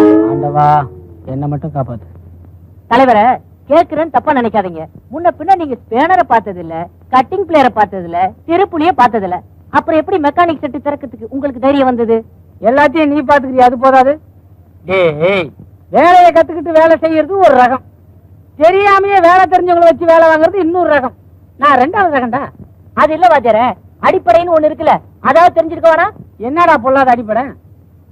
ஆண்டவா என்ன மட்டும் காப்பாத்து. தலைவரை கேக்குறேன்னு தப்பா நினைக்காதீங்க. முன்ன பின்ன நீங்க ஸ்பேனரை பார்த்தது இல்ல கட்டிங் பிளேயரை பார்த்தது இல்ல திருப்புலிய பார்த்தது இல்ல அப்புறம் எப்படி மெக்கானிக் செட்டு திறக்கிறதுக்கு உங்களுக்கு தைரியம் வந்தது? எல்லாத்தையும் நீ பாத்துக்கிறியா அது போதாது. டேய். வேலையை கத்துக்கிட்டு வேலை செய்யறது ஒரு ரகம். தெரியாமையே வேலை தெரிஞ்சவங்களை வச்சு வேலை வாங்குறது இன்னொரு ரகம். நான் ரெண்டாவது ரகம்டா. அது இல்ல வாத்தியார அடிப்படைன்னு ஒண்ணு இருக்குல்ல. அதாவது தெரிஞ்சிருக்க வேணாம். என்னடா பொல்லாத அடிப்படை?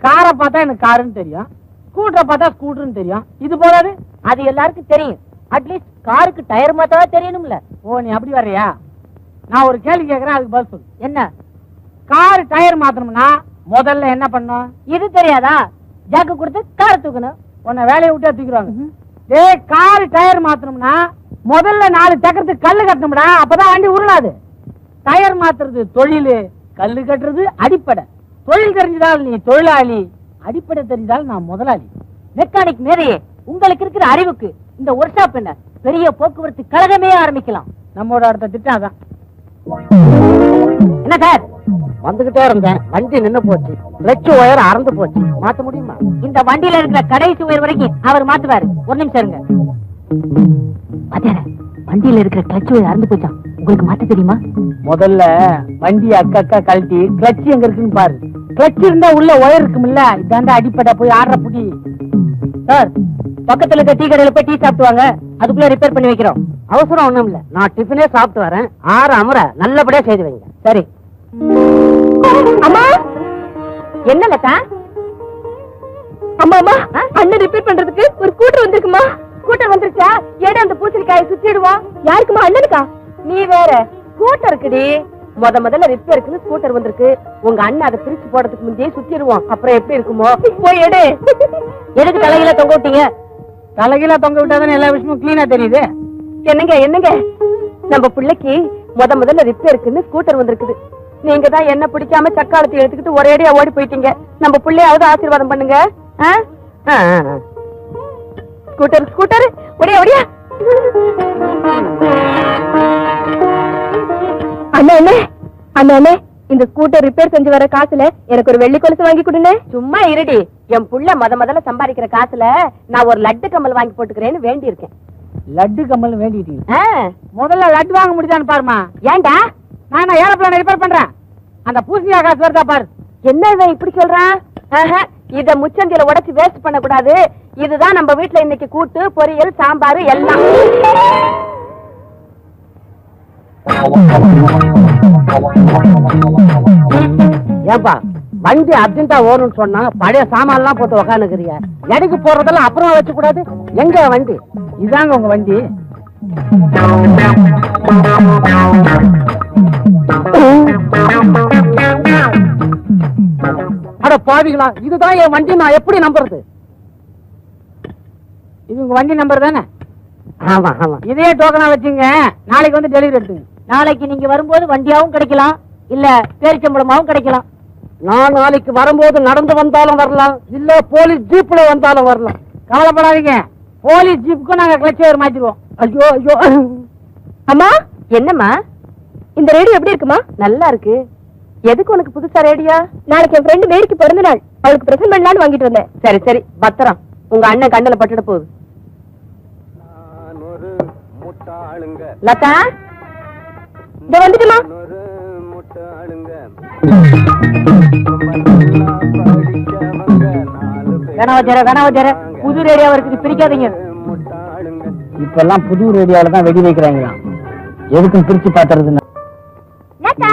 காரை பார்த்தா எனக்கு காருன்னு தெரியும். ஸ்கூட்டரை பார்த்தா ஸ்கூட்டர்னு தெரியும். இது போதாது அது? எல்லாருக்கும் தெரியும். அட்லீஸ்ட் காருக்கு டயர் மாத்தாவா தெரியணும்ல. ஓ நீ அப்படி வர்றியா? நான் ஒரு கேள்வி கேட்கறேன் அதுக்கு பதில் சொல்லு. என்ன? கார் டயர் மாத்தணும்னா முதல்ல என்ன பண்ணும்? இது தெரியாதா? ஜாக்கு கொடுத்து காரை தூக்கணும். உன்னை வேலையை விட்டு தூக்கிடுவாங்க. டேய் கார் டயர் மாத்தணும்னா முதல்ல நாலு சக்கரத்துக்கு கல்லு கட்டணும்டா அப்பதான் வண்டி உருளாது. டயர் மாத்துறது தொழில் கல்லு கட்டுறது அடிப்படை. தொழில் தெரிஞ்சதால் நீ தொழிலாளி. அடிப்படை தெரிஞ்சால் நான் முதலாளி. மெக்கானிக் மேதையே உங்களுக்கு இருக்கிற அறிவுக்கு இந்த ஒர்க் ஷாப் என்ன? பெரிய போக்குவரத்து கழகமே ஆரம்பிக்கலாம். நம்மோட அடுத்த திட்டம் அதான். என்ன சார்? வந்துகிட்டே இருந்தேன். வண்டி நின்னு போச்சு. லட்ச ஒயர் அறந்து போச்சு. மாத்த முடியுமா? இந்த வண்டியில இருக்கிற கடைசி உயர் வரைக்கும் அவர் மாத்துவாரு. ஒரு நிமிஷம் இருங்க. வண்டியில இருக்கிற கிளச் உயர் அறந்து போச்சா? உங்களுக்கு மாத்த தெரியுமா? முதல்ல வண்டி அக்கா அக்கா கழட்டி கிளட்ச் எங்க இருக்குன்னு பாரு. கிளட்ச் இருந்தா உள்ள ஒயர் இருக்கும்ல இதாண்டா அடிப்படை போய் ஆடுற புடி. சார் பக்கத்துல இருக்க டீ கடையில போய் டீ சாப்பிட்டு வாங்க அதுக்குள்ள ரிப்பேர் பண்ணி வைக்கிறோம். அவசரம் ஒண்ணும் இல்ல. நான் டிஃபனே சாப்பிட்டு வரேன். ஆறு அமர நல்லபடியா செய்து வைங்க. சரி. அம்மா? என்ன லதா? அம்மா அம்மா அண்ணன் ரிப்பேர் பண்றதுக்கு ஒரு ஸ்கூட்டர் வந்திருக்குமா? ஸ்கூட்டர் வந்துருச்சா? ஏடா அந்த பூசணிக்காயை சுத்திடுவோம். யாருக்குமா அண்ணனுக்கா? நீ வேற ஸ்கூட்டர் இருக்குடி. முத முதல்ல ரிப்பேருக்குன்னு ஸ்கூட்டர் வந்திருக்கு. உங்க அண்ணன் அதை பிரிச்சு போடுறதுக்கு முந்தையே சுத்திடுவோம். அப்புறம் எப்படி இருக்குமோ? போய் எடு. எதுக்கு தலையில தொங்க விட்டீங்க? தலைகீழ தொங்க விட்டாதானே எல்லா விஷயமும் கிளீனா தெரியுது? என்னங்க என்னங்க? நம்ம பிள்ளைக்கு முத முதல்ல ரிப்பேருக்குன்னு ஸ்கூட்டர் வந்திருக்குது. நீங்க தான் என்ன பிடிக்காம சக்காலத்தை எடுத்துக்கிட்டு ஒரேடியா ஓடி போயிட்டீங்க. நம்ம பிள்ளையாவது ஆசீர்வாதம் பண்ணுங்க. ஸ்கூட்டர் ஸ்கூட்டர் ஒடியா ஒடியா. அண்ணா அண்ணே. இந்த ஸ்கூட்டர் ரிப்பேர் செஞ்சு வர காசுல எனக்கு ஒரு வெள்ளி கொலுசு வாங்கி கொடுங்க சும்மா இருடி. என் புள்ள முத முதல்ல சம்பாதிக்கிற காசுல நான் ஒரு லட்டு கம்மல் வாங்கி போட்டுக்கிறேன்னு வேண்டி இருக்கேன் லட்டு கம்மல் வேண்டிட்டீங்க. முதல்ல லட்டு வாங்க முடியுதான்னு பாருமா ஏன்டா? நான் ஏரோப்ளான் ரிப்பேர் பண்றேன்? அந்த பூசணியா காசு வருதா பாரு. என்ன இப்படி சொல்றான்? இத முச்சந்தில உடைச்சு வேஸ்ட் பண்ண கூடாது இதுதான் நம்ம வீட்டுல இன்னைக்கு கூட்டு பொரியல் சாம்பார் எல்லாம். ஏப்பா வண்டி அர்ஜென்டா ஓடணும்னு சொன்னா பழைய சாமான் எல்லாம் போட்டு உக்காந்துக்கிறிய. எடைக்கு போறதெல்லாம் அப்புறமா வச்சு கூடாது எங்க வண்டி? இதாங்க உங்க வண்டி. அட பாவிகளா இதுதான் என் வண்டி நான் எப்படி நம்புறது? இது உங்க வண்டி நம்பர் தானே? ஆமா ஆமா. இதே டோக்கனா வச்சுங்க நாளைக்கு வந்து டெலிவரி எடுத்துங்க. நாளைக்கு நீங்க வரும்போது வண்டியாவும் கிடைக்கலாம் இல்ல பேரிச்சம்பளமாவும் கிடைக்கலாம். நான் நாளைக்கு வரும்போது நடந்து வந்தாலும் வரலாம் இல்ல போலீஸ் ஜீப்ல வந்தாலும் வரலாம். கவலைப்படாதீங்க. போலீஸ் ஜீப்புக்கும் நாங்க கிளச் வயர் மாத்திடுவோம். ஐயோ ஐயோ. அம்மா? என்னம்மா? இந்த ரேடியோ எப்படி இருக்குமா? நல்லா இருக்கு. எதுக்கு உனக்கு புதுசா ரேடியோ நாளைக்கு என் ஃப்ரெண்டு மேரிக்கு பிறந்த நாள் அவளுக்கு பிரசன்ட் பண்ணலாம்னு வாங்கிட்டு வந்தேன். சரி சரி பத்திரம். உங்க அண்ணன் கண்ணுல பட்டுட போகுது. லதா? இந்த வந்துட்டுமா? கனவச்சர கனவச்சர புது ரேடியோ இருக்குது பிரிக்காதீங்க. இப்பெல்லாம் புது ரேடியோல தான் வெடி வைக்கிறாங்களாம். எதுக்கும் பிரிச்சு பாத்துறது லதா?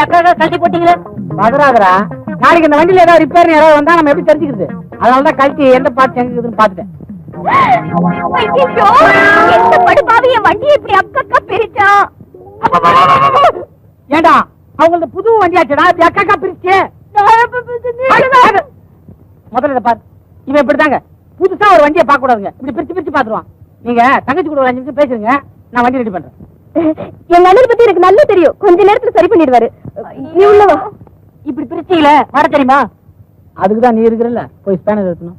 இப்படி அக்கா கழட்டி போட்டீங்களே? பதறாதரா நாளைக்கு இந்த வண்டியில ஏதாவது ரிப்பேர் ஏதாவது வந்தா நம்ம எப்படி தெரிஞ்சுக்கிறது? அதனால தான் கழட்டி எந்த பார்த்து எங்க இருக்குதுன்னு பார்த்துட்டேன். ஐயோ எந்த படுபாவி என் வண்டியை இப்படி அக்கா பிரிச்சா? ஏண்டா அவங்களது புது வண்டியாச்சுடா இப்படி அக்காக்கா பிரிச்சு முதல்ல இதை பாரு. இவன் இப்படிதாங்க. புதுசா ஒரு வண்டியை பார்க்க கூடாதுங்க இப்படி பிரிச்சு பிரிச்சு பாத்துருவான் நீங்க தங்கச்சி கூட ஒரு அஞ்சு நிமிஷம் பேசுங்க. நான் வண்டி ரெடி பண்றேன். எங்க அண்ணன் பத்தி எனக்கு நல்லா தெரியும். கொஞ்ச நேரத்துல சரி பண்ணிடுவாரு. நீ உள்ளவா? இப்படி பிரிச்சீங்களே வர தெரியுமா? அதுக்கு தான் நீ இருக்கிறல்ல போய் ஸ்பேனர் எடுக்கணும்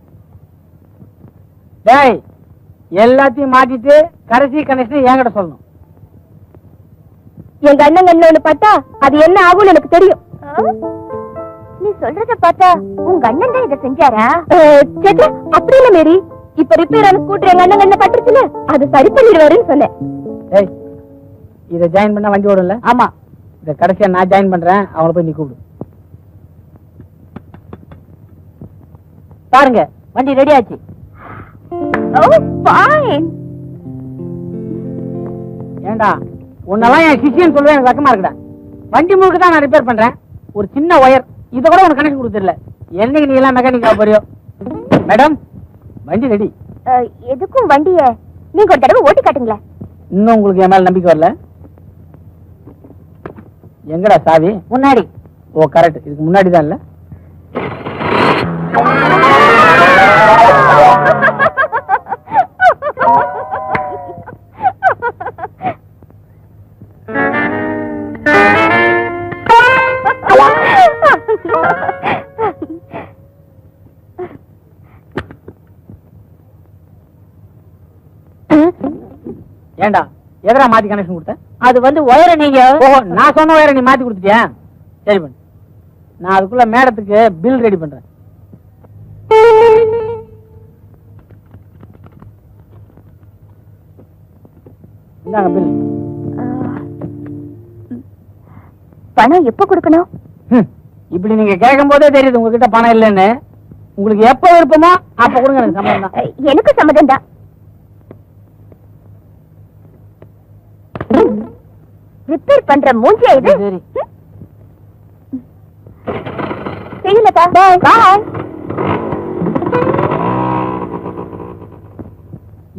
டேய் எல்லாத்தையும் மாட்டிட்டு கடைசி கனெக்ஷன் என்கிட்ட சொல்லணும். எங்க அண்ணன் கண்ணுல ஒண்ணு பார்த்தா அது என்ன ஆகும்னு எனக்கு தெரியும். நீ சொல்றத பார்த்தா உங்க அண்ணன் தான் இதை செஞ்சாரா? அப்படி இல்ல மேரி. இப்ப ரிப்பேர் ஆன ஸ்கூட்டர் எங்க அண்ணன் கண்ண பட்டுச்சுல அது சரி பண்ணிடுவாருன்னு சொன்னேன். டேய் இதை ஜாயின் பண்ணா வண்டி ஓடும்ல? ஆமா. கடைசியா நான் ஜாயின் பண்றேன் அவங்கள போய் நீ கூப்பிடு. பாருங்க வண்டி ரெடி ஆச்சு. ஏண்டா உன்னெல்லாம் என் சிஷியன் சொல்லுவேன் எனக்கு வெக்கமா இருக்குடா. வண்டி முழுக்க தான் நான் ரிப்பேர் பண்றேன். ஒரு சின்ன ஒயர் இதை கூட உனக்கு கனெக்ஷன் கொடுத்துடல. என்னைக்கு நீ எல்லாம் மெக்கானிக்கா போறியோ? மேடம் வண்டி ரெடி எதுக்கும் வண்டிய நீங்க ஒரு தடவை ஓட்டி காட்டுங்களேன். இன்னும் உங்களுக்கு என் மேல நம்பிக்கை வரல. எங்கடா சாவி? முன்னாடி. ஓ கரெக்ட் இதுக்கு முன்னாடி தான் இல்ல? ஏண்டா? எதரா மாத்தி கனெக்ஷன் கொடுத்த? அது வந்து ஒயரை நீங்க ஓஹோ நான் சொன்ன ஒயரை நீ மாத்தி கொடுத்துட்டியா? சரி பண்ணு. நான் அதுக்குள்ள மேடத்துக்கு பில் ரெடி பண்றேன். இந்தாங்க பில் பணம் எப்ப கொடுக்கணும்? இப்படி நீங்க கேட்கும் போதே தெரியுது உங்ககிட்ட பணம் இல்லைன்னு. உங்களுக்கு எப்ப விருப்பமோ அப்ப கொடுங்க எனக்கு சம்பளம் தான். எனக்கு சம்மதம் தான் ரிப்பேர் பண்ற மூஞ்சியா இது? செய்யலக்கா பாய்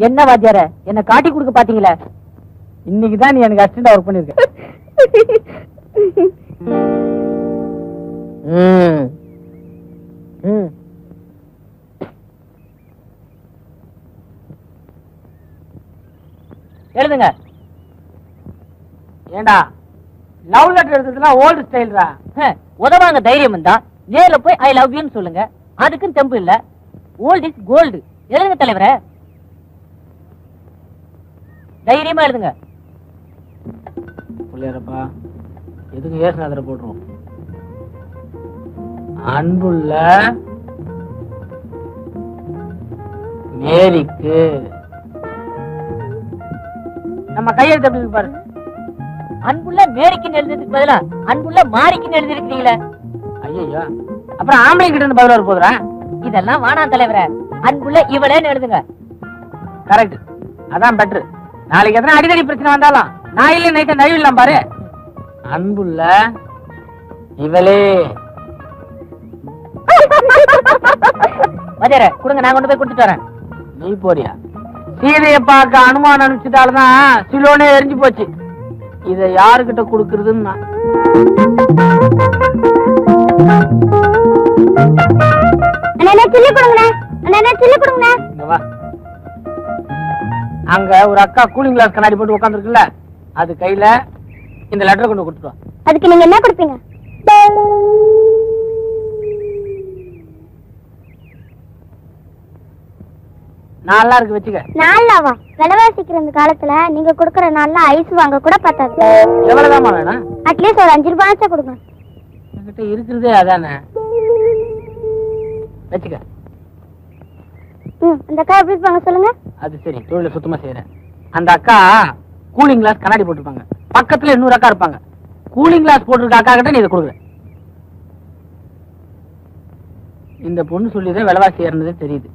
என்ன வாத்தியார? என்ன காட்டி கொடுக்க பாத்தீங்களா? இன்னைக்கு தான் நீ எனக்கு அசிஸ்டண்டா ஒர்க் பண்ணிருக்க. எழுதுங்க. ஏண்டா? லவ் லெட்டர் எழுதுறதுலாம் ஓல்டு ஸ்டைல்ரா உதவாங்க தைரியம் இருந்தா நேர்ல போய் ஐ லவ் யூன்னு சொல்லுங்க. அதுக்கும் தெம்பு இல்ல. ஓல்ட் இஸ் கோல்டு எழுதுங்க தலைவரே. தைரியமா எழுதுங்க. பிள்ளையாரப்பா எதுக்கு ஏசுநாதரை போட்டுருவோம் அன்புள்ள மேரிக்கு நம்ம கையெழுத்து எப்படி பாரு அன்புள்ள மேரிக்குன்னு எழுதுறதுக்கு பதிலா அன்புள்ள மாரிக்குன்னு எழுதிருக்கீங்களே ஐயோ அப்புறம் ஆம்பளை கிட்ட இருந்து பதில் போதுரா இதெல்லாம் வேணாம் தலைவரே. அன்புள்ள இவளேன்னு எழுதுங்க. கரெக்ட் அதான் பெட்ரு நாளைக்கு எத்தனை அடிக்கடி பிரச்சனை வந்தாலும் நான் இல்லை நைட்டு நழுவிடலாம் பாரு. அன்புள்ள இவளே. மதியார கொடுங்க நான் கொண்டு போய் கொடுத்துட்டு வரேன். நீ போறியா? சீதைய பார்க்க அனுமானம் அனுப்பிச்சதாலதான் சிலோனே எரிஞ்சு போச்சு. இத யாருகிட்ட குடுக்கறதுன்னு அங்க ஒரு அக்கா கூலிங் கிளாஸ் கண்ணாடி போட்டு உட்காந்துருக்குல்ல அது கையில இந்த லெட்டர் கொண்டு கொடுத்துட்டு வா. அதுக்கு நீங்க என்ன கொடுப்பீங்க? நல்லா இருக்கு வச்சுக்க. நாலாவா விலைவாசிக்கிற இந்த காலத்துல நீங்க கொடுக்கற நாள்ல ஐஸ் வாங்க கூட பத்தாது. எவ்வளவுதாம்மா வேணும்? அட்லீஸ்ட் ஒரு அஞ்சு ரூபாயாச்சும் கொடுங்க. என்கிட்ட இருக்கிறதே அதானே? வச்சுக்க. ம் இந்த அக்கா எப்படி இருப்பாங்க சொல்லுங்க. அது சரி தொழில சுத்தமா செய்யறேன் அந்த அக்கா கூலிங் கிளாஸ் கண்ணாடி போட்டிருப்பாங்க. பக்கத்துல இன்னொரு அக்கா இருப்பாங்க. கூலிங் கிளாஸ் போட்டிருக்க அக்கா கிட்ட நீ இதை கொடுக்குற இந்த பொண்ணு சொல்லிதான் விலைவாசி ஏறினதே தெரியுது.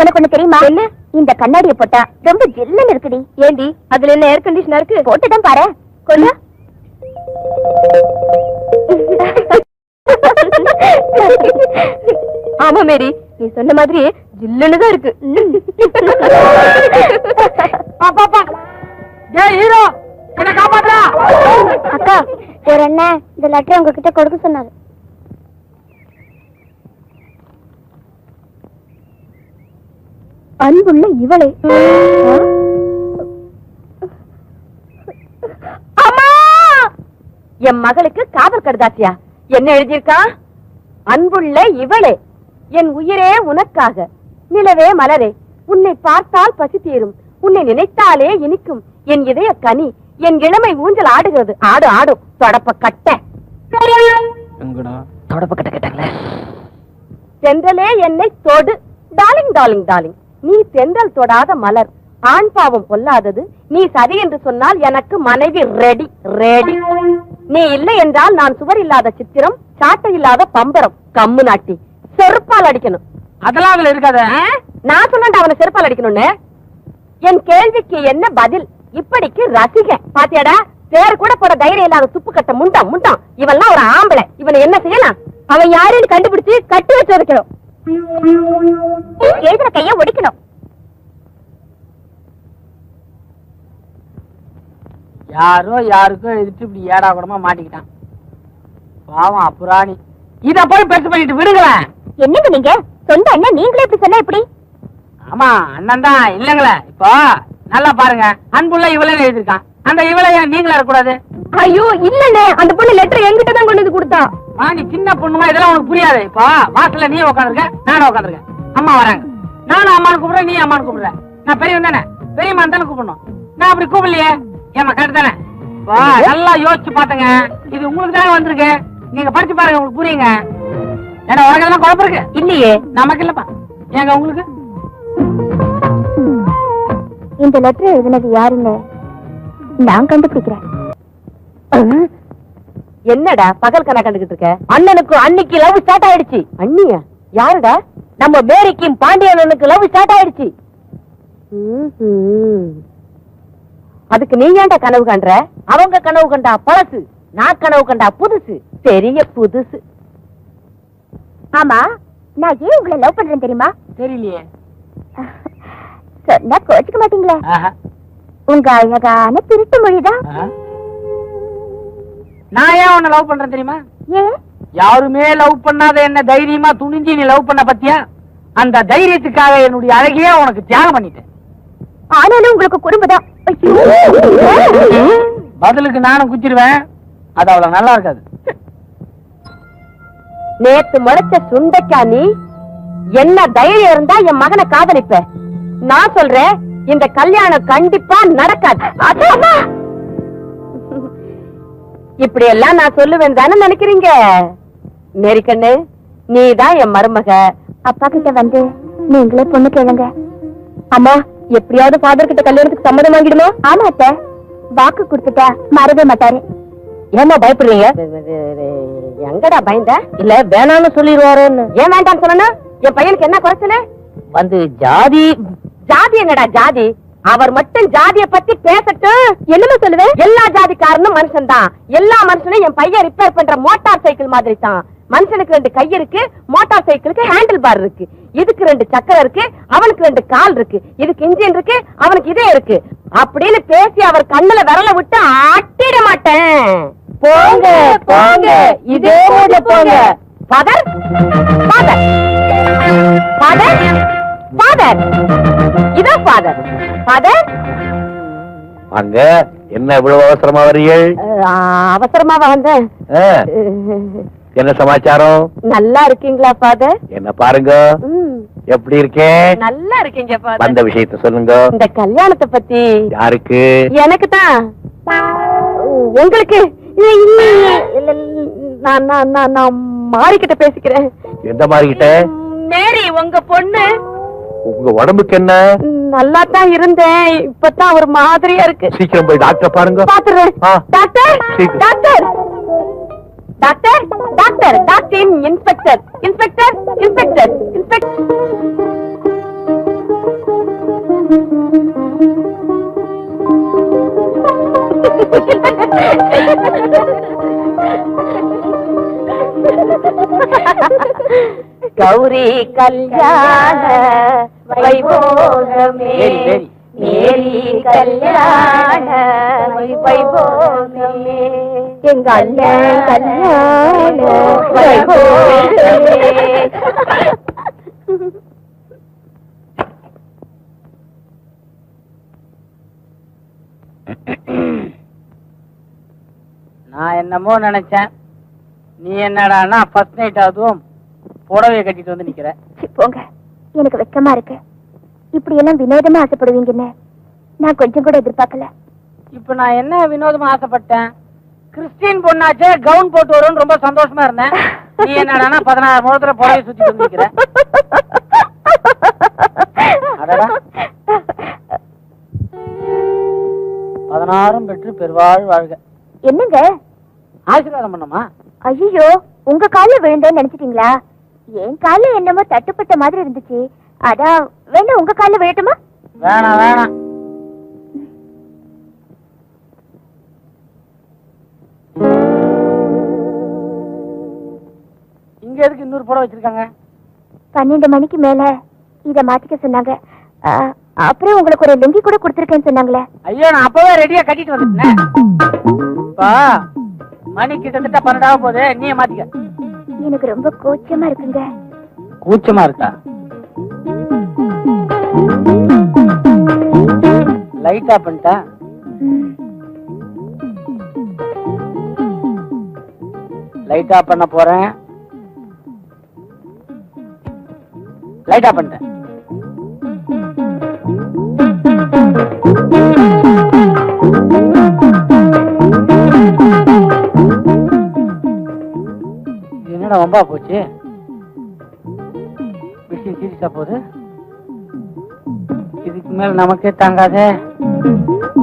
உனக்கு ஒண்ணு தெரியுமா? என்ன இந்த கண்ணாடியை போட்டா ரொம்ப ஜில்லுன்னு இருக்குடி. ஏண்டி? அதுல என்ன ஏர் கண்டிஷனர் இருக்கு? போட்டுதான் பாரு. கொண்டா ஆமா மேரி. நீ சொன்ன மாதிரி ஜில்லுன்னு தான் இருக்கு. ஹீரோ என்ன அக்கா ஒரு அண்ணன் இந்த லெட்டர் உங்ககிட்ட கொடுக்க சொன்னாரு. அன்புள்ள இவளை. அம்மா! என் மகளுக்கு காதல் கடுதாசியா என்ன எழுதியிருக்கா? அன்புள்ள இவளே. என் உயிரே உனக்காக. நிலவே மலரே. உன்னை பார்த்தால் பசி தீரும். உன்னை நினைத்தாலே இனிக்கும். என் இதய கனி. என் இளமை ஊஞ்சல் ஆடுகிறது. ஆடு ஆடும் தொடப்ப கட்ட. எங்கடா? தொடப்ப கட்ட கேட்டாங்களே. தென்றலே என்னை தொடு. டார்லிங் டார்லிங் டார்லிங் நீ தென்றல் தொடாத மலர். ஆண் பாவம் பொல்லாதது. நீ சரி என்று சொன்னால் எனக்கு மனைவி ரெடி ரெடி. நீ இல்லை என்றால் நான் சுவர் இல்லாத சித்திரம் சாட்டை இல்லாத பம்பரம். கம்மு நாட்டி. செருப்பால் அடிக்கணும். அதெல்லாம் அதுல இருக்காத? நான் சொன்னேன்டா அவனை செருப்பால் அடிக்கணும்னு. என் கேள்விக்கு என்ன பதில்? இப்படிக்கு ரசிக பாத்தியாடா? பேர் கூட போட தைரியம் இல்லாத துப்பு கட்ட முண்டாம் முண்டாம். இவன்லாம் ஒரு ஆம்பளை. இவனை என்ன செய்யலாம்? அவன் யாருன்னு கண்டுபிடிச்சு கட்டி வச்சு வைக்கணும் எழுதுற கைய ஒடிக்கணும். யாரோ யாருக்கோ எழுதிட்டு இப்படி ஏடா கூடமா மாட்டிக்கிட்டான். பாவம் அப்புராணி இத போய் பெருசு பண்ணிட்டு விடுங்களேன் என்னங்க நீங்க? சொந்த அண்ணன் நீங்களே இப்படி சொன்னா எப்படி? ஆமா அண்ணன் தான் இல்லங்களே இப்போ நல்லா பாருங்க. அன்புள்ள இவளே எழுதிருக்கான் அந்த இவளை ஏன் நீங்களா இருக்கக்கூடாது? ஐயோ இல்லண்ணே. அந்த பொண்ணு லெட்டர் என்கிட்ட தான் கொண்டு வந்து கொடுத்தா. மா நீ சின்ன பொண்ணுமா? இதெல்லாம் உனக்கு புரியாது. இப்போ வாசல்ல நீ உட்காந்துருக்க நானும் உட்காந்துருக்கேன் அம்மா வராங்க. நானும் அம்மானு கூப்பிடுறேன் நீ அம்மானு கூப்பிடுற. நான் பெரியவன் தானே? பெரியம்மா தானே கூப்பிடணும். நான் அப்படி கூப்பிடலையே. ஏமா கரெக்ட் தானே? இப்போ நல்லா யோசிச்சு பாத்துங்க. இது உங்களுக்கு தானே வந்திருக்கு? நீங்க படிச்சு பாருங்க உங்களுக்கு புரியுங்க. ஏன்னா உனக்கு எதெல்லாம் குழப்பம் இருக்கு? இல்லையே. நமக்கு இல்லப்பா. ஏங்க உங்களுக்கு? இந்த லெட்டர் எழுதினது யாருங்க? நான் கண்டுபிடிக்கிறேன் என்னடா பகல் கணக்கு கண்டுகிட்டு இருக்க? அண்ணனுக்கு அன்னைக்கு லவ் ஸ்டார்ட் ஆயிடுச்சு. அண்ணியா? யாருடா? நம்ம மேரிக்கும் பாண்டியனுக்கு லவ் ஸ்டார்ட் ஆயிடுச்சு. அதுக்கு நீ ஏன்டா கனவு கண்ற? அவங்க கனவு கண்டா பழசு நான் கனவு கண்டா புதுசு. பெரிய புதுசு. ஆமா நான் ஏன் உங்களை லவ் பண்றேன் தெரியுமா? தெரியலையே. சொன்னா கோச்சுக்க மாட்டீங்களா. உங்க அழகான திருட்டு மொழிதான். நான் ஏன் உன்னை லவ் பண்றேன் தெரியுமா? யாருமே லவ் பண்ணாத என்ன தைரியமா துணிஞ்சு நீ லவ் பண்ண பத்தியா? அந்த தைரியத்துக்காக என்னுடைய அழகையே உனக்கு தியாகம் பண்ணிட்டேன். ஆனாலும் உங்களுக்கு குறும்புதான் பதிலுக்கு நானும் குச்சிருவேன். அது அவ்வளவு நல்லா இருக்காது. நேத்து முளைச்ச சுண்டைக்கா நீ? என்ன தைரியம் இருந்தா என் மகனை காதலிப்ப. நான் சொல்றேன் இந்த கல்யாணம் கண்டிப்பா நடக்காது. இப்படி எல்லாம் நான் சொல்லுவேன் தானே நினைக்கிறீங்க? மேரிக்கண்ணு நீ தான் என் மருமக. அப்பா கிட்ட வந்து நீங்களே பொண்ணு கேளுங்க. அம்மா எப்படியாவது ஃபாதர் கிட்ட கல்யாணத்துக்கு சம்மதம் வாங்கிடுமா? ஆமா அத்தை. வாக்கு கொடுத்துட்டா மறவே மாட்டாரு. ஏமா பயப்படுறீங்க? எங்கடா பயந்த? இல்ல வேணாம்னு சொல்லிடுவாரோன்னு. ஏன் வேண்டாம்னு சொன்னா என் பையனுக்கு என்ன குறைச்சல? வந்து ஜாதி ஜாதி என்னடா ஜாதி? அவர் மட்டும் ஜாதிய பத்தி பேசட்டும் என்னமா சொல்லுவேன் எல்லா ஜாதிக்காரனும் மனுஷன் தான் எல்லா மனுஷனும் என் பையன் ரிப்பேர் பண்ற மோட்டார் சைக்கிள் மாதிரி தான் மனுஷனுக்கு ரெண்டு கை இருக்கு மோட்டார் சைக்கிளுக்கு ஹேண்டில் பார் இருக்கு. இதுக்கு ரெண்டு சக்கரம் இருக்கு அவனுக்கு ரெண்டு கால் இருக்கு. இதுக்கு இன்ஜின் இருக்கு அவனுக்கு இதே இருக்கு. அப்படின்னு பேசி அவர் கண்ணுல விரல விட்டு ஆட்டிட மாட்டேன். போங்க போங்க. இதே போங்க. ஃபாதர் ஃபாதர் ஃபாதர் ஃபாதர் இதோ ஃபாதர் ஃபாதர் அங்க என்ன இவ்வளவு அவசரமா வரீர்கள் அவசரமா வந்தேன் என்ன சமாச்சாரம்? நல்லா இருக்கீங்களா ஃபாதர் என்ன பாருங்க. எப்படி இருக்கேன்? நல்லா இருக்கீங்க வந்த ஃபாதர் விஷயத்த சொல்லுங்க. இந்த கல்யாணத்தை பத்தி யாருக்கு? எனக்கு தான். உங்களுக்கு? இல்ல, இல்ல, நான் நான் நான் மாறிக்கிட்ட பேசிக்கிறேன். எந்த மாதிரி கிட்ட மேரி உங்க பொண்ணு. உங்க உடம்புக்கு என்ன நல்லா தான் இருந்தேன் இப்பதான் ஒரு மாதிரியா இருக்கு சீக்கிரம் போய் டாக்டர் பாருங்க பாத்துறேன். Doctor. Doctor doctor doctor doctor inspector inspector inspector inspector Gowri கல்யாண வைபோகமே. சரி, சரி. மேரி கல்யாண வைபோகமே. எங்க அண்ணன் கல்யாண வைபோகமே. நான் என்னமோ நினைச்சேன். நீ என்னடான்னா ஃபர்ஸ்ட் நைட் அதுவும் புடவைய கட்டிட்டு வந்து நிக்கிற. போங்க. எனக்கு வெக்கமா இருக்கு. இப்படி எல்லாம் வினோதமா ஆசைப்படுவீங்கன்னு நான் கொஞ்சம் கூட எதிர்பார்க்கல. இப்ப நான் என்ன வினோதமா ஆசைப்பட்டேன்? கிறிஸ்டின் பொண்ணாச்சே கவுன் போட்டு வரும்னு ரொம்ப சந்தோஷமா இருந்தேன். நீ என்னடான்னா பதினாறு முகத்துல புடவைய சுத்தி. பதினாறும் பெற்று பெருவாழ் வாழ்க. என்னங்க? ஆசீர்வாதம் பண்ணமா ஐயோ உங்க கால்ல விழுந்தேன்னு நினைச்சிட்டீங்களா? என் கால்ல என்னமோ தட்டுப்பட்ட மாதிரி இருந்துச்சு. அதான் வேணா உங்க கால்ல விழட்டுமா? வேணாம் வேணாம் இங்க எதுக்கு இன்னொரு புடவை வச்சிருக்காங்க? பன்னெண்டு மணிக்கு மேல இத மாத்திக்க சொன்னாங்க. அப்புறம் உங்களுக்கு ஒரு லுங்கி கூட கொடுத்துருக்கேன்னு சொன்னாங்களே. ஐயோ நான் அப்பவே ரெடியா கட்டிட்டு வந்துட்டேன். மணி கிட்டத்தட்ட பன்னெண்டாக போகுது. நீயே மாத்திக்க. எனக்கு ரொம்ப கூச்சமா இருக்குங்க. கூச்சமா இருக்கா? லைட் பண்ணிட்டா? லைட்டா லைட் ஆஃப் பண்ண போறேன். லைட் பண்ணிட்டேன். இது வம்பா போச்சு. விஷயம் சீரியஸா போகுது இதுக்கு மேல நமக்கே தாங்காதே.